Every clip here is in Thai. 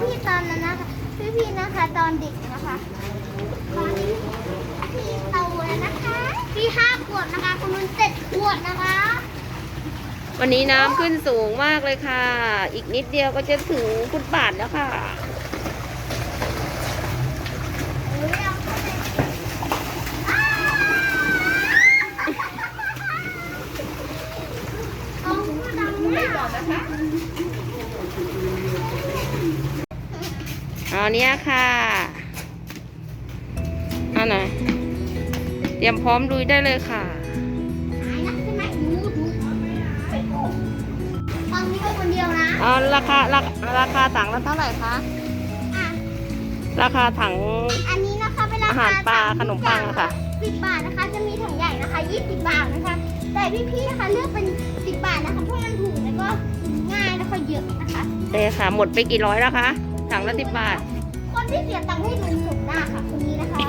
นะคะตอนเด็กนะคะตอนนี้พี่โตแล้วนะคะ พี่ห้าขวบนะคะคุณนุ่นเจ็ดขวบนะคะ วันนี้น้ำขึ้นสูงมากเลยค่ะ อีกนิดเดียวก็จะถึงฟุตบาทแล้วค่ะเฮ้ยเอาเข้าไปอ้าวเอาผู้ดังมาก เอาเนี้ยค่ะเอาไหนเตรียมพร้อมลุยได้เลยค่ะหายนะใช่ไหมหนูหนูไม่ถูกตอนนี้ก็คนเดียวนะเอาราคาราราคาถังละเท่าไหร่คะอะราคาถัง อันนี้นะคะเป็นราอาคาหารปลาขนมปังอะค่ะ สิบบาทนะคะ จะมีถังใหญ่นะคะยี่สิบบาทนะคะ แต่พี่ๆนะคะเลือกเป็นสิบบาทนะคะเพราะมันถูกแล้วก็ง่ายแล้วก็เยอะนะคะเด้ค่ะ หมดไปกี่ร้อยแล้วคะ ถังละสิบบาท คนที่เสียตังค์ให้ลุงสุดหน้าค่ะคนนี้นะคะ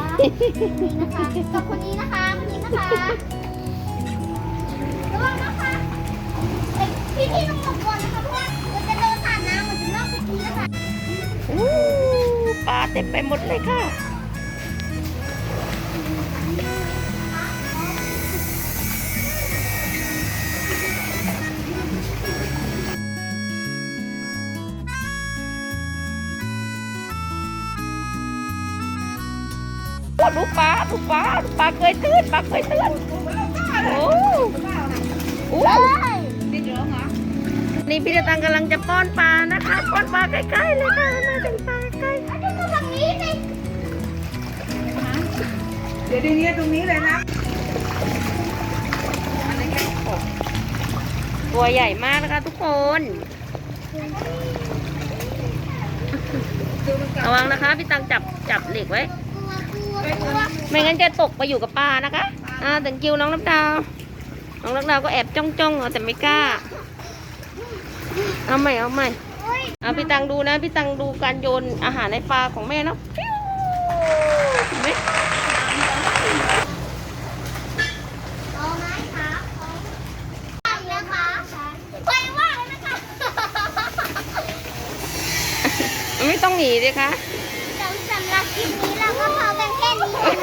คนนี้นะคะกับคนนี้นะคะคนนี้นะคะระวังนะคะพี่ๆต้องหลบก่อนนะคะเพราะว่าเราจะโดนสาดน้ำเหมือนจะนอกเมื่อกี้นะคะอู้ปลาเต็มไปหมดเลยค่ะ โอ้ดูปลาดูปลาดูปลาเคยตื้นปลาเคยตื้นโอ้โอ้เฮ้ยนี่พี่ตะตังกำลังจะป้อนปลานะคะ ป้อนปลาใกล้ๆเลยค่ะมาถึงปลาใกล้เอาดูฝั่งนี้สิเดี๋ยวดีนี้ตรงนี้เลยนะตัวใหญ่มากนะคะทุกคนระวังนะคะ พี่ตังจับจับเหล็กไว้ ไม่งั้นจะตกไปอยู่กับปลานะคะ อ่าแต่กิวน้องน้ำดาว น้องน้ำดาวก็แอบจ้องจ้องๆเอาแต่ไม่กล้า เอาใหม่เอาใหม่เฮ้ยเอาพี่ตังดูนะ พี่ตังดูการโยนอาหารในปลาของแม่เนาะฟิวเห็นไหมเอาไหมคะเอานะคะไปว่างนะคะไม่ต้องหนีเลยคะสำหรับคลิปนี้